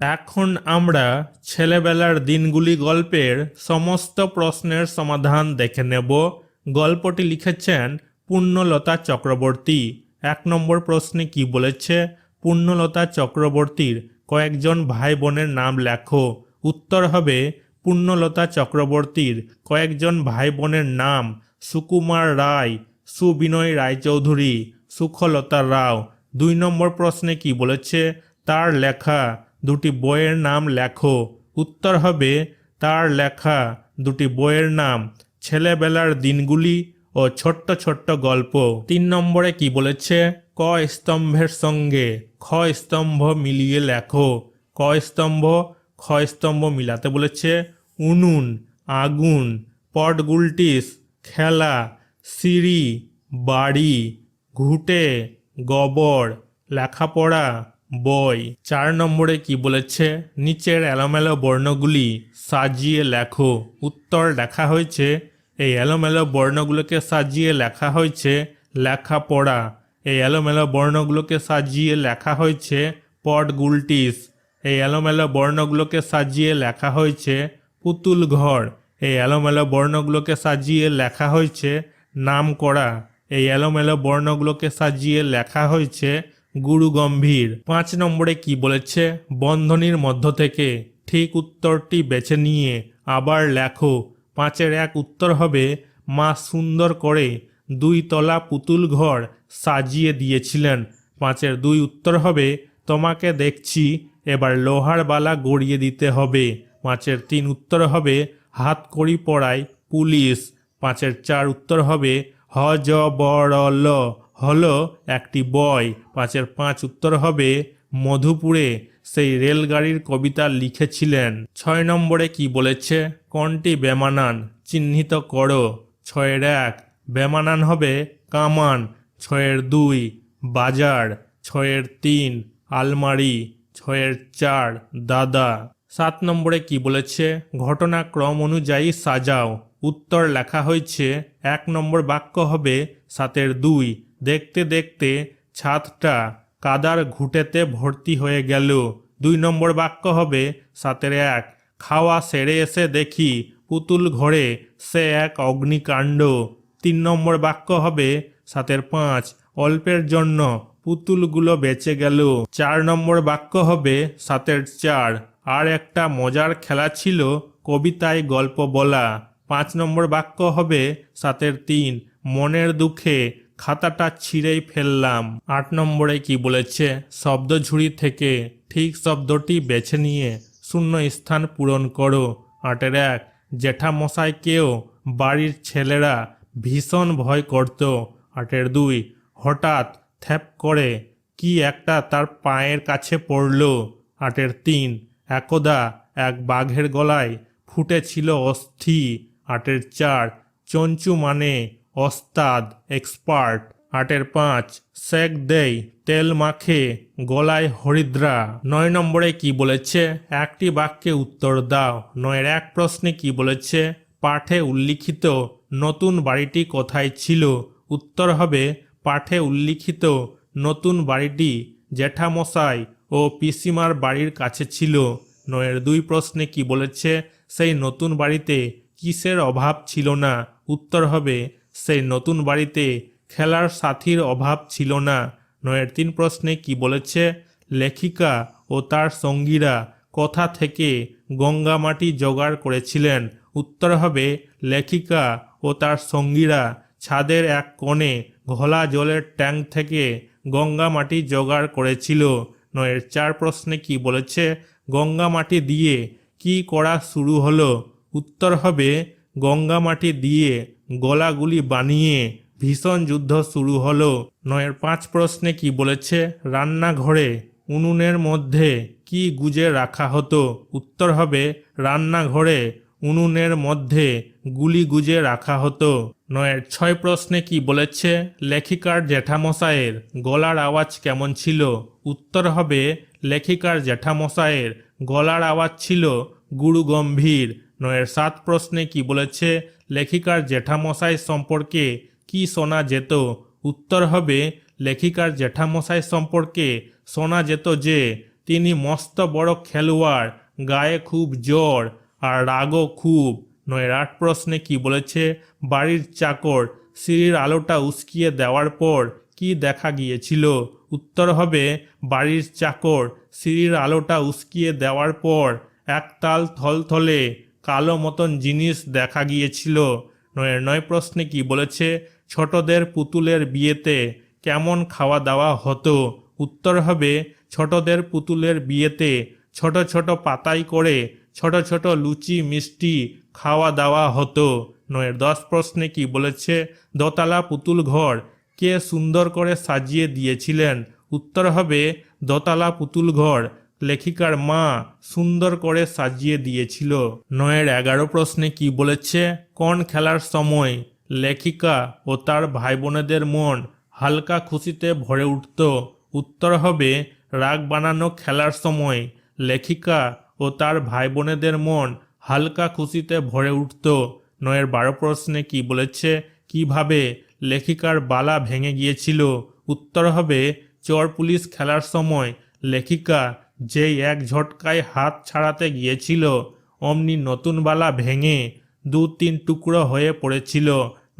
এখন আমরা ছেলেবেলার দিনগুলি গল্পের সমস্ত প্রশ্নের সমাধান দেখে নেব। গল্পটি লিখেছেন পূর্ণলতা চক্রবর্তী। এক নম্বর প্রশ্নে কি বলেছে? পূর্ণলতা চক্রবর্তীর কয়েকজন ভাই বোনের নাম লেখো। উত্তর হবে পূর্ণলতা চক্রবর্তীর কয়েকজন ভাই বোনের নাম সুকুমার রায়, সুবিনয় রায়চৌধুরী, সুখলতা রাও। দুই নম্বর প্রশ্নে কি বলেছে? তার লেখা দুটি বইয়ের নাম লেখো। উত্তর হবে, তার লেখা দুটি বইয়ের নাম, ছেলেবেলার দিনগুলি ও ছোট্ট ছোট্ট গল্প। তিন নম্বরে কি বলেছে? ক স্তম্ভের সঙ্গে খ স্তম্ভ মিলিয়ে লেখো। ক স্তম্ভ, খ স্তম্ভ মিলাতে বলেছে উনুন, আগুন, পটগুলটিস, খেলা, সিঁড়ি, বাড়ি, ঘুটে, গবর, লেখাপড়া বই। চার নম্বরে কি বলেছে? নিচের এলোমেলো বর্ণগুলি সাজিয়ে লেখো। উত্তর লেখা হয়েছে, এই এলোমেলো বর্ণগুলোকে সাজিয়ে লেখা হয়েছে লেখা পড়া এই এলোমেলো বর্ণগুলোকে সাজিয়ে লেখা হয়েছে পট গুলটিস এই এলোমেলো বর্ণগুলোকে সাজিয়ে লেখা হয়েছে পুতুল ঘর এই এলোমেলো বর্ণগুলোকে সাজিয়ে লেখা হয়েছে নাম করা এই এলোমেলো বর্ণগুলোকে সাজিয়ে লেখা হয়েছে গুরু গম্ভীর। পাঁচ নম্বরে কি বলেছে? বন্ধনীর মধ্য থেকে। ঠিক উত্তরটি বেছে নিয়ে আবার লেখো। পাঁচের এক উত্তর হবে, মা সুন্দর করে দুই তলা পুতুল ঘর সাজিয়ে দিয়েছিলেন। পাঁচের দুই উত্তর হবে, তোমাকে দেখছি, এবার লোহার বালা গড়িয়ে দিতে হবে। পাঁচের তিন উত্তর হবে, হাত কড়ি পড়ায় পুলিশ। পাঁচের চার উত্তর হবে হ জ ল হলো একটি বয় পাঁচের পাঁচ উত্তর হবে মধুপুরে। সেই রেলগাড়ির কবিতা লিখেছিলেন। ছয় নম্বরে কি বলেছে? কোনটি বেমানান? চিহ্নিত করো। ছয়ের এক, বেমানান হবে কামান। ছয়ের দুই, বাজার। ছয়ের তিন, আলমারি। ছয়ের চার, দাদা। সাত নম্বরে কি বলেছে? ঘটনাক্রম অনুযায়ী সাজাও। উত্তর লেখা হয়েছে, এক নম্বর বাক্য হবে সাতের দুই দেখতে দেখতে ছাদটা কাদার ঘুঁটেতে ভর্তি হয়ে গেল। দুই নম্বর বাক্য হবে সাতের এক। খাওয়া সেরে এসে দেখি পুতুল ঘরে সে এক অগ্নিকাণ্ড। তিন নম্বর বাক্য হবে সাতের পাঁচ। অল্পের জন্য পুতুলগুলো বেঁচে গেল। চার নম্বর বাক্য হবে সাতের চার। আর একটা মজার খেলা ছিল কবিতায় গল্প বলা। পাঁচ নম্বর বাক্য হবে সাতের তিন। মনের দুঃখে খাতাটা ছিঁড়েই ফেললাম। আট নম্বরে কি বলেছে? শব্দঝুড়ি থেকে ঠিক শব্দটি বেছে নিয়ে শূন্য স্থান পূরণ করো। আটের এক জেঠামশাইকেও বাড়ির ছেলেরা ভীষণ ভয় করত। আটের দুই, হঠাৎ থ্যাপ করে কি একটা তার পায়ের কাছে পড়ল। আটের তিন, একদা এক বাঘের গলায় ফুটেছিল অস্থি। আটের চার, চঞ্চু মানে ওস্তাদ, এক্সপার্ট, আটের পাঁচ শেক দেই, তেল মাখে, গলায় হরিদ্রা। নয় নম্বরে কি বলেছে? একটি বাক্যে উত্তর দাও। নয়ের এক প্রশ্নে কি বলেছে? পাঠে উল্লিখিত, নতুন বাড়িটি কোথায় ছিল? উত্তর হবে, পাঠে উল্লিখিত, নতুন বাড়িটি জ্যাঠামশাই ও পিসিমার বাড়ির কাছে ছিল। নয়ের দুই প্রশ্নে কি বলেছে? সেই নতুন বাড়িতে কিসের অভাব ছিল না? উত্তর হবে সেই নতুন বাড়িতে খেলার সাথীর অভাব ছিল না। নয়ের তিন প্রশ্নে কি বলেছে? লেখিকা ও তার সঙ্গীরা কোথা থেকে গঙ্গা মাটি জোগাড় করেছিলেন। উত্তর হবে, লেখিকা ও তার সঙ্গীরা ছাদের এক কোণে ঘোলা জলের ট্যাঙ্ক থেকে গঙ্গা মাটি জোগাড় করেছিল। নয়ের চার প্রশ্নে কি বলেছে? গঙ্গা মাটি দিয়ে কি করা শুরু হলো? উত্তর হবে, গঙ্গা মাটি দিয়ে গলাগুলি বানিয়ে ভীষণ যুদ্ধ শুরু হলো। নয়ের পাঁচ প্রশ্নে কি বলেছে? রান্নাঘরে উনুনের মধ্যে কি গুজে রাখা হতো? উত্তর হবে, রান্নাঘরে উনুনের মধ্যে গুলি গুজে রাখা হতো। নয়ের ছয় প্রশ্নে কি বলেছে? লেখিকার জ্যাঠামশায়ের গলার আওয়াজ কেমন ছিল? উত্তর হবে, লেখিকার জ্যাঠামশায়ের গলার আওয়াজ ছিল গুরু গম্ভীর নয়ের সাত প্রশ্নে কি বলেছে, লেখিকার জ্যাঠামশাই সম্পর্কে কি শোনা যেত? উত্তর হবে, লেখিকার জ্যাঠামশাই সম্পর্কে শোনা যেত যে, তিনি মস্ত বড় খেলোয়াড়, গায়ে খুব জ্বর আর রাগও খুব। নয়ের আট প্রশ্নে কি বলেছে, বাড়ির চাকর সিঁড়ির আলোটা উস্কিয়ে দেওয়ার পর কি দেখা গিয়েছিল? উত্তর হবে, বাড়ির চাকর সিঁড়ির আলোটা উস্কিয়ে দেওয়ার পর একতাল থলথলে কালো মতন জিনিস দেখা গিয়েছিল। নয়ের নয় প্রশ্নে কি বলেছে, ছোটদের পুতুলের বিয়েতে কেমন খাওয়া দাওয়া হতো? উত্তর হবে, ছোটদের পুতুলের বিয়েতে ছোট ছোট পাতাই করে ছোট ছোট লুচি, মিষ্টি খাওয়া দাওয়া হতো। নয়ের দশ প্রশ্নে কি বলেছে, দোতলা পুতুল ঘর কে সুন্দর করে সাজিয়ে দিয়েছিলেন? উত্তর হবে, দোতলা পুতুল ঘর লেখিকার মা সুন্দর করে সাজিয়ে দিয়েছিল। নয়ের এগারো প্রশ্নে কি বলেছে? কোন খেলার সময় লেখিকা ও তার ভাই বোনেদের মন হালকা খুশিতে ভরে উঠত? উত্তর হবে, রাগ বানানো খেলার সময় লেখিকা ও তার ভাই বোনেদের মন হালকা খুশিতে ভরে উঠত। নয়ের বারো প্রশ্নে কি বলেছে? কীভাবে লেখিকার বালা ভেঙে গিয়েছিল? উত্তর হবে, চর পুলিশ খেলার সময় লেখিকা যেই এক ঝটকায় হাত ছাড়াতে গিয়েছিল, অমনি নতুন বালা ভেঙে দু তিন টুকরো হয়ে পড়েছিল।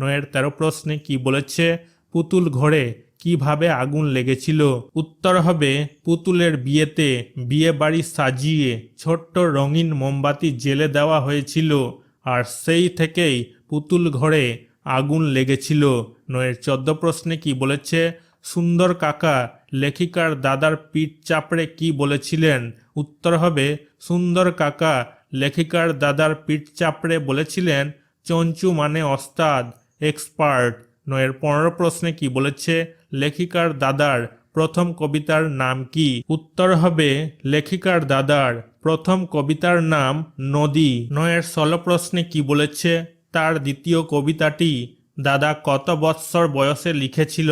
নয়ের তেরো প্রশ্নে কি বলেছে? পুতুল ঘরে কীভাবে আগুন লেগেছিল? উত্তর হবে, পুতুলের বিয়েতে বিয়ে বাড়ি সাজিয়ে ছোট্ট রঙিন মোমবাতি জেলে দেওয়া হয়েছিল আর সেই থেকেই পুতুল ঘরে আগুন লেগেছিল। নয়ের চোদ্দ প্রশ্নে কি বলেছে? সুন্দর কাকা লেখিকার দাদার পিঠ চাপড়ে কি বলেছিলেন? উত্তর হবে, সুন্দর কাকা, লেখিকার দাদার পিঠ চাপড়ে বলেছিলেন, চঞ্চু মানে অস্তাদ এক্সপার্ট। নয়ের পনেরো প্রশ্নে কি বলেছে? লেখিকার দাদার প্রথম কবিতার নাম কি? উত্তর হবে, লেখিকার দাদার প্রথম কবিতার নাম নদী। নয়ের ষোলো প্রশ্নে কি বলেছে? তার দ্বিতীয় কবিতাটি, দাদা কত বৎসর বয়সে লিখেছিল?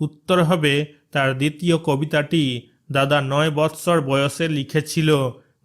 উত্তর হবে তার দ্বিতীয় কবিতাটি দাদা নয় বৎসর বয়সে লিখেছিল।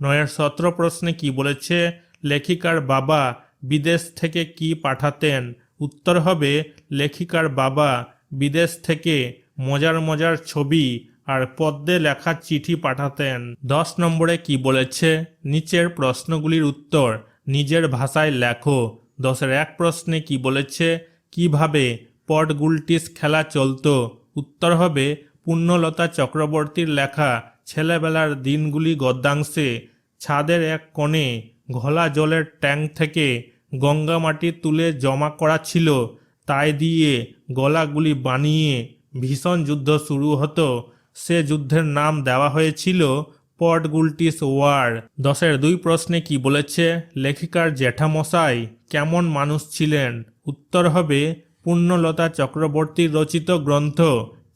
নয়ের সতেরো প্রশ্নে কি বলেছে? লেখিকার বাবা বিদেশ থেকে কি পাঠাতেন? উত্তর হবে, লেখিকার বাবা বিদেশ থেকে মজার মজার ছবি আর পদ্মে লেখা চিঠি পাঠাতেন। দশ নম্বরে কি বলেছে? নিচের প্রশ্নগুলির উত্তর নিজের ভাষায় লেখো। দশের এক প্রশ্নে কি বলেছে? কীভাবে পটগুলটিস খেলা চলতো? উত্তর হবে পুণ্যলতা চক্রবর্তীর লেখা ছেলেবেলার দিনগুলি গদ্যাংশে ছাদের এক কোণে ঘোলা জলের ট্যাঙ্ক থেকে গঙ্গা মাটি তুলে জমা করা ছিল। তাই দিয়ে গলাগুলি বানিয়ে ভীষণ যুদ্ধ শুরু হতো। সে যুদ্ধের নাম দেওয়া হয়েছিল পট পটগুলটিস ওয়ার দশের দুই প্রশ্নে কি বলেছে? লেখিকার জ্যাঠামশাই, কেমন মানুষ ছিলেন? উত্তর হবে, পুণ্যলতা চক্রবর্তীর রচিত গ্রন্থ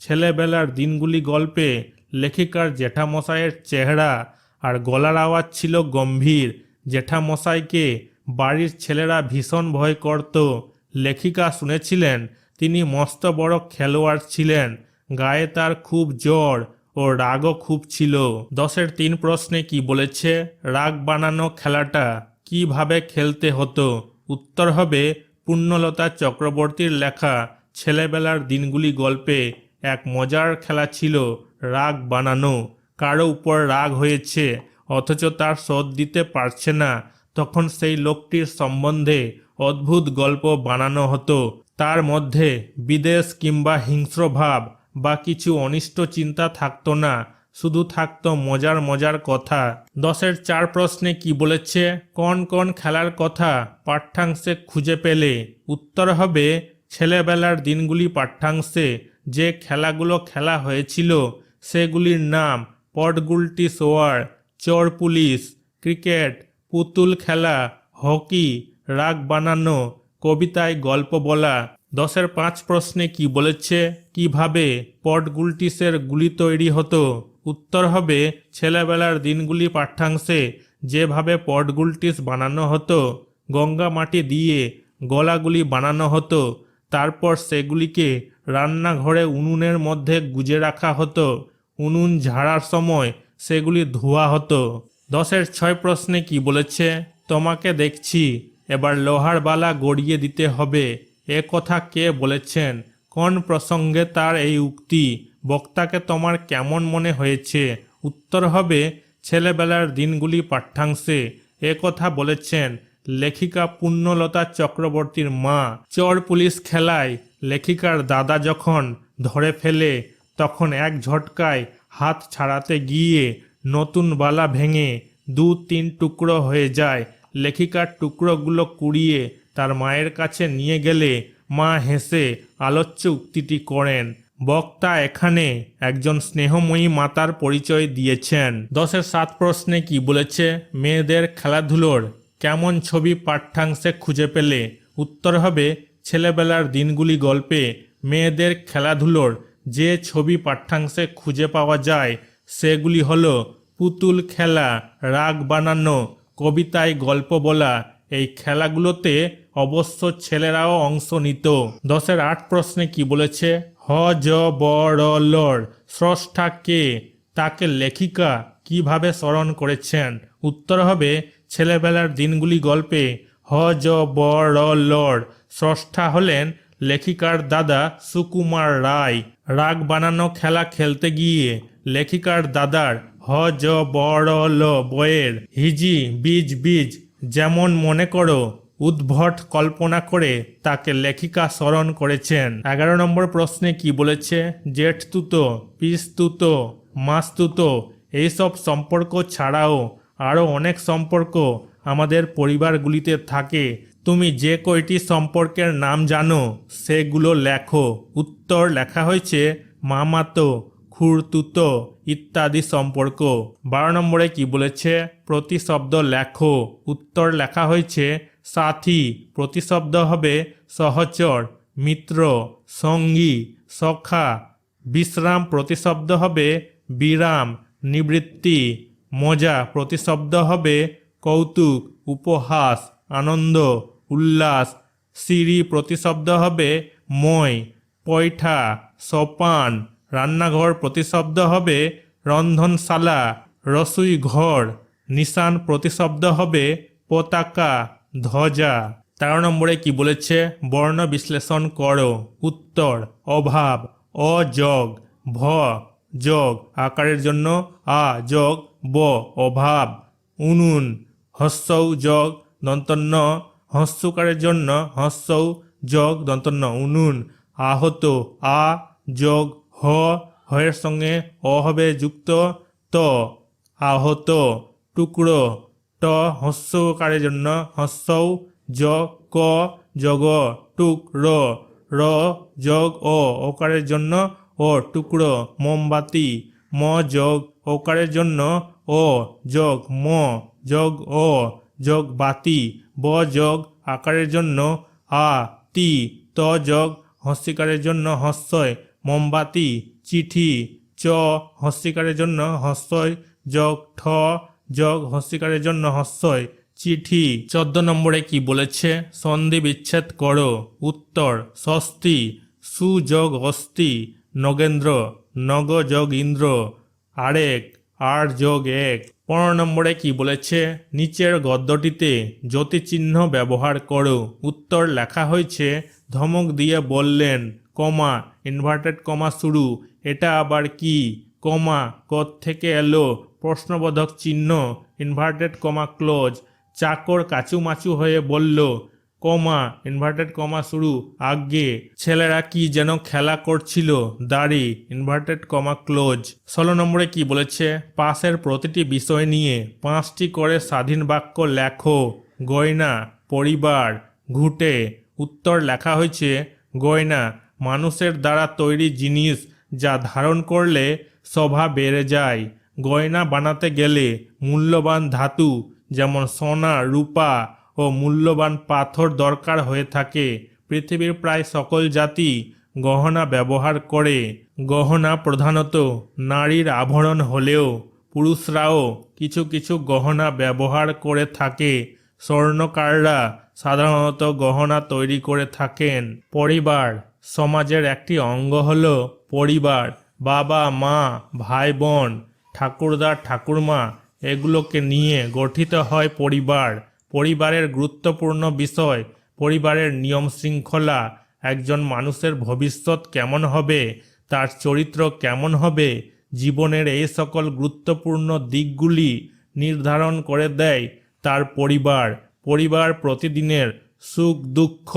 ছেলেবেলার দিনগুলি গল্পে লেখিকার জ্যাঠামশাইয়ের চেহারা আর গলার আওয়াজ ছিল গম্ভীর। জ্যাঠামশাইকে বাড়ির ছেলেরা ভীষণ ভয় করত। লেখিকা শুনেছিলেন, তিনি মস্ত বড় খেলোয়াড় ছিলেন, গায়ে তার খুব জ্বর ও রাগও খুব ছিল। দশের তিন প্রশ্নে কি বলেছে, রাগ বানানো খেলাটা কীভাবে খেলতে হতো? উত্তর হবে, পুণ্যলতা চক্রবর্তীর লেখা, ছেলেবেলার দিনগুলি গল্পে এক মজার খেলা ছিল রাগ বানানো। কারও উপর রাগ হয়েছে, অথচ তার শোধ দিতে পারছে না। তখন সেই লোকটির সম্বন্ধে অদ্ভুত গল্প বানানো হতো। তার মধ্যে বিদেশ কিংবা হিংস্র ভাব বা কিছু অনিষ্ট চিন্তা থাকতো না, শুধু থাকত মজার মজার কথা। দশের চার প্রশ্নে কি বলেছে? কোন কোন খেলার কথা পাঠ্যাংশে খুঁজে পেলে উত্তর হবে, ছেলেবেলার দিনগুলি পাঠ্যাংশে যে খেলাগুলো খেলা হয়েছিল, সেগুলির নাম পটগুলটি সোয়ার, চোর পুলিশ, ক্রিকেট, পুতুল খেলা, হকি, রাগ বানানো, কবিতায় গল্প বলা। দশের পাঁচ প্রশ্নে কি বলেছে? কীভাবে পটগুলটিসের গুলি তৈরি হতো? উত্তর হবে, ছেলেবেলার দিনগুলি পাঠ্যাংশে যেভাবে পটগুলটিস বানানো হতো, গঙ্গা মাটি দিয়ে গলাগুলি বানানো হতো, তারপর সেগুলিকে রান্নাঘরে উনুনের মধ্যে গুজে রাখা হতো, উনুন ঝাড়ার সময় সেগুলি ধোয়া হতো। দশের ছয় প্রশ্নে কি বলেছে? তোমাকে দেখছি, এবার লোহার বালা গড়িয়ে দিতে হবে। এ কথা কে বলেছেন? কোন প্রসঙ্গে তার এই উক্তি? বক্তাকে তোমার কেমন মনে হয়েছে? উত্তর হবে, ছেলেবেলার দিনগুলি পাঠ্যাংশে। এ কথা বলেছেন লেখিকা পুণ্যলতা চক্রবর্তীর মা চর পুলিশ খেলায় লেখিকার দাদা যখন ধরে ফেলে, তখন এক ঝটকায় হাত ছাড়াতে গিয়ে নতুন বালা ভেঙে দু তিন টুকরো হয়ে যায়। লেখিকার টুকরোগুলো কুড়িয়ে তার মায়ের কাছে নিয়ে গেলে মা হেসে আলোচ্য উক্তিটি করেন, বক্তা এখানে একজন স্নেহময়ী মাতার পরিচয় দিয়েছেন। দশের সাত প্রশ্নে কি বলেছে? মেয়েদের খেলাধুলোর কেমন ছবি পাঠ্যাংশে খুঁজে পেলে? উত্তর হবে, ছেলেবেলার দিনগুলি গল্পে, মেয়েদের খেলাধুলোর যে ছবি পাঠ্যাংশে খুঁজে পাওয়া যায়, সেগুলি হল পুতুল খেলা, রাগ বানানো, কবিতায় গল্প বলা। এই খেলাগুলোতে অবশ্য ছেলেরাও অংশ নিত। দশের আট প্রশ্নে কি বলেছে? হ, জ, ব, র স্রষ্টা কে? তাকে লেখিকা কীভাবে স্মরণ করেছেন? উত্তর হবে ছেলেবেলার দিনগুলি গল্পে হ, জ, ব, র লর স্রষ্টা হলেন লেখিকার দাদা সুকুমার রায়। রাগ বানানো খেলা খেলতে গিয়ে লেখিকার দাদার হ, জ, ব, র, ল বয়ের হিজি, বীজ বীজ যেমন মনে করো উদ্ভট কল্পনা করে তাকে লেখিকা স্মরণ করেছেন। এগারো নম্বর প্রশ্নে কি বলেছে? জেঠ তুতো, পিস তুতো, মাস তুতো এইসব সম্পর্ক ছাড়াও আরও অনেক সম্পর্ক আমাদের পরিবারগুলিতে থাকে। তুমি যে কয়টি সম্পর্কের নাম জানো, সেগুলো লেখো। উত্তর লেখা হয়েছে মামাতো, খুরতুতো ইত্যাদি সম্পর্ক। বারো নম্বরে কি বলেছে? প্রতিশব্দ লেখো। উত্তর লেখা হয়েছে সাথী। প্রতিশব্দ হবে সহচর, মিত্র, সঙ্গী, সখা। বিশ্রাম প্রতিশব্দ হবে বিরাম, নিবৃত্তি। মজা, প্রতিশব্দ হবে কৌতুক, উপহাস, আনন্দ, উল্লাস। সিঁড়ি প্রতিশব্দ হবে মই, পয়ঠা, সোপান। রান্নাঘর প্রতিশব্দ হবে রন্ধনশালা রসুই ঘর নিশান প্রতিশব্দ হবে পতাকা, ধ্বজা। তেরো নম্বরে কি বলেছে? বর্ণ বিশ্লেষণ করো। উত্তর, অভাব, অযোগ ভ যোগ আকারের জন্য আ যোগ ব, অভাব, উনুন, হস্যৌ যোগ দন্তন্য হস্যকারের জন্য হস্যৌ যোগ দন্তন্য উনুন, আহত, আ যোগ হ, হয়ের সঙ্গে অ হবে যুক্ত, ত, আহত, টুকরো, ট, হস্যকারের জন্য হস্যৌ য ক যোগ টুক র র যোগ ও ওকারের জন্য ও টুকরো, মোমবাতি ম যোগ ওকারের জন্য ও যোগ ম যোগ ও যোগ বাতি, ব যোগ আকারের জন্য আ, তি, ত যোগ হস্যিকারের জন্য হস্যয় মোমবাতি, চিঠি, চ হস্যিকারের জন্য হস্যয় যোগ ঠ যোগ হস্যিকারের জন্য হস্যয় চিঠি। চোদ্দ নম্বরে কি বলেছে? সন্ধি বিচ্ছেদ করো। উত্তর, স্বস্তি সুযোগ অস্তি নগেন্দ্র। নগ যোগ ইন্দ্র আরেক আর যোগ এক পনেরো নম্বরে কি বলেছে? নিচের গদ্যটিতে জ্যোতিচিহ্ন ব্যবহার করো। উত্তর লেখা হয়েছে, ধমক দিয়ে বললেন, কমা ইনভার্টেড কমা শুরু। এটা আবার কি? কমা কত থেকে এলো? প্রশ্নবোধক চিহ্ন ইনভার্টেড কমা ক্লোজ চাকর কাচুমাচু হয়ে বলল কমা ইনভার্টেড কমা শুরু। আগে ছেলেরা কি যেন খেলা করছিল? দাড়ি ইনভার্টেড কমা ক্লোজ ষোলো নম্বরে কি বলেছে? পাশের প্রতিটি বিষয় নিয়ে পাঁচটি করে স্বাধীন বাক্য লেখো। গয়না, পরিবার, ঘুটে। উত্তর লেখা হয়েছে, গয়না, মানুষের দ্বারা তৈরি জিনিস যা ধারণ করলে শোভা বেড়ে যায়। গয়না বানাতে গেলে মূল্যবান ধাতু, যেমন সোনা, রূপা ও মূল্যবান পাথর দরকার হয়ে থাকে। পৃথিবীর প্রায় সকল জাতি গহনা ব্যবহার করে। গহনা প্রধানত নারীর আভরণ হলেও পুরুষরাও কিছু কিছু গহনা ব্যবহার করে থাকে। স্বর্ণকাররা সাধারণত গহনা তৈরি করে থাকেন। পরিবার, সমাজের একটি অঙ্গ হল পরিবার। বাবা, মা, ভাই, বোন, ঠাকুরদা, ঠাকুরমা, এগুলোকে নিয়ে গঠিত হয় পরিবার। পরিবারের গুরুত্বপূর্ণ বিষয়, পরিবারের নিয়ম শৃঙ্খলা, একজন মানুষের ভবিষ্যৎ কেমন হবে, তার চরিত্র কেমন হবে, জীবনের এই সকল গুরুত্বপূর্ণ দিকগুলি নির্ধারণ করে দেয় তার পরিবার। পরিবার প্রতিদিনের সুখ, দুঃখ,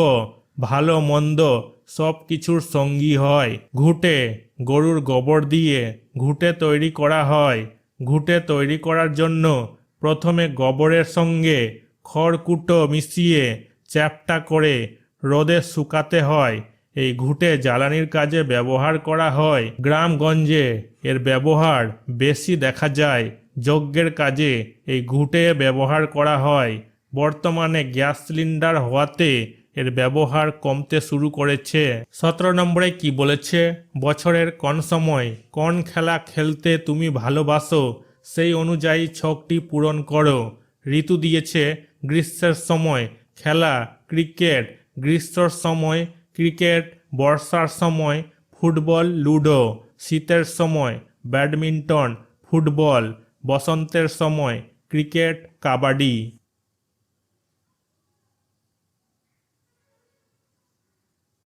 ভালো, মন্দ সব কিছুর সঙ্গী হয়। ঘুঁটে গরুর গোবর দিয়ে ঘুঁটে তৈরি করা হয়। ঘুঁটে তৈরি করার জন্য প্রথমে গোবরের সঙ্গে খড়কুটো মিশিয়ে চ্যাপটা করে রোদে শুকাতে হয়। এই ঘুঁটে জ্বালানির কাজে ব্যবহার করা হয়। গ্রামগঞ্জে এর ব্যবহার বেশি দেখা যায়। যজ্ঞের কাজে এই ঘুঁটে ব্যবহার করা হয়। বর্তমানে গ্যাস সিলিন্ডার হওয়াতে এর ব্যবহার কমতে শুরু করেছে। সতেরো নম্বরে কি বলেছে? বছরের কোন সময় কোন খেলা খেলতে তুমি ভালোবাসো, সেই অনুযায়ী ছকটি পূরণ করো। ঋতু দিয়েছে গ্রীষ্মের সময় খেলা, ক্রিকেট, গ্রীষ্মর সময় ক্রিকেট, বর্ষার সময় ফুটবল, লুডো, শীতের সময় ব্যাডমিন্টন, ফুটবল, বসন্তের সময় ক্রিকেট, কাবাডি।